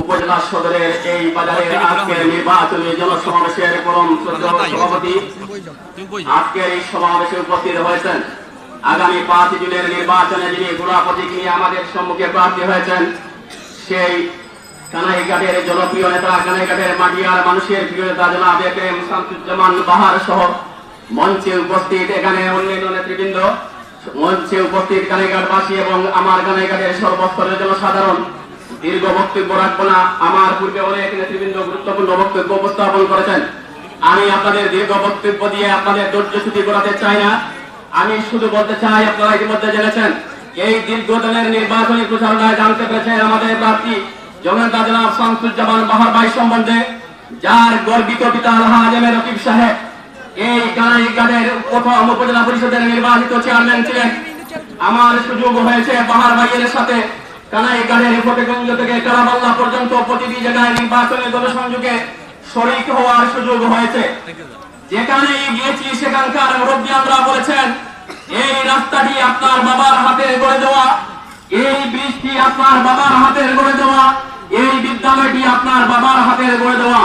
উপজেলা সদরের এই বাজারের আজকের নির্বাচনী জনসমাবেশের পরম সভাপতি আজকের এই সমাবেশে উপস্থিত হয়েছেন আগামী পাঁচ জুনের নির্বাচনে যিনি গোড়াপতিক নিয়ে আমাদের সম্মুখে প্রার্থী হয়েছেন সেই কানাইঘাটের জনপ্রিয় নেতা কানাইঘাটের মাটিয়ার মানুষের প্রিয় নেতা জনাব এ কে শামসুজ্জামান বাহার সহ মঞ্চে উপস্থিত এখানে অন্যান্য নেতৃবৃন্দ। মঞ্চে উপস্থিত এবং আমার কানাইঘাটের সর্বস্তরের জনসাধারণ দীর্ঘ বক্তব্য রাখব না। আমার পূর্বে অনেক নেতৃবৃন্দ গুরুত্বপূর্ণ বক্তব্য উপস্থাপন করেছেন। আমি আপনাদের দীর্ঘ বক্তব্য দিয়ে আপনাদের ধৈর্য ছুটি করাতে চাই না। আমি শুধু বলতে চাই, আপনারা ইতিমধ্যে জেনেছেন, এই দীর্ঘদিনের নির্বাচনী প্রচারণায় জানতে পেরেছেন আমাদের প্রার্থী জনতা জনাব শামসুজ্জামান বাহার ভাই সম্বন্ধে, যার গর্বিত পিতা আলহাজ এম এ রকিব সাহেব। এই কানাইঘাটের প্রথম উপজেলা পরিষদের নির্বাচিত চেয়ারম্যান ছিলেন। আমার সুযোগ হয়েছে বাহার ভাইয়ের সাথে শরিক হওয়ার সেখানকার এই রাস্তাটি আপনার বাবার হাতে গড়ে দেওয়া, এই আপনার বাবার গড়ে দেওয়া, এই বিদ্যালয়টি আপনার বাবার হাতের গড়ে দেওয়া।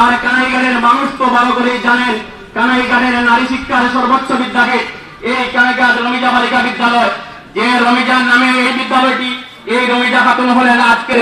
আর কানাইঘাটের মানুষ তো ভালো করেই জানেন কানাইঘাটের নারী শিক্ষার সর্বোচ্চ বিদ্যাপীঠ এই কানাইঘাট রমিজা বালিকা বিদ্যালয়, যে রমিজার নামে এই বিদ্যালয়টি, এই রমিজা খাতুন হলেন আজকের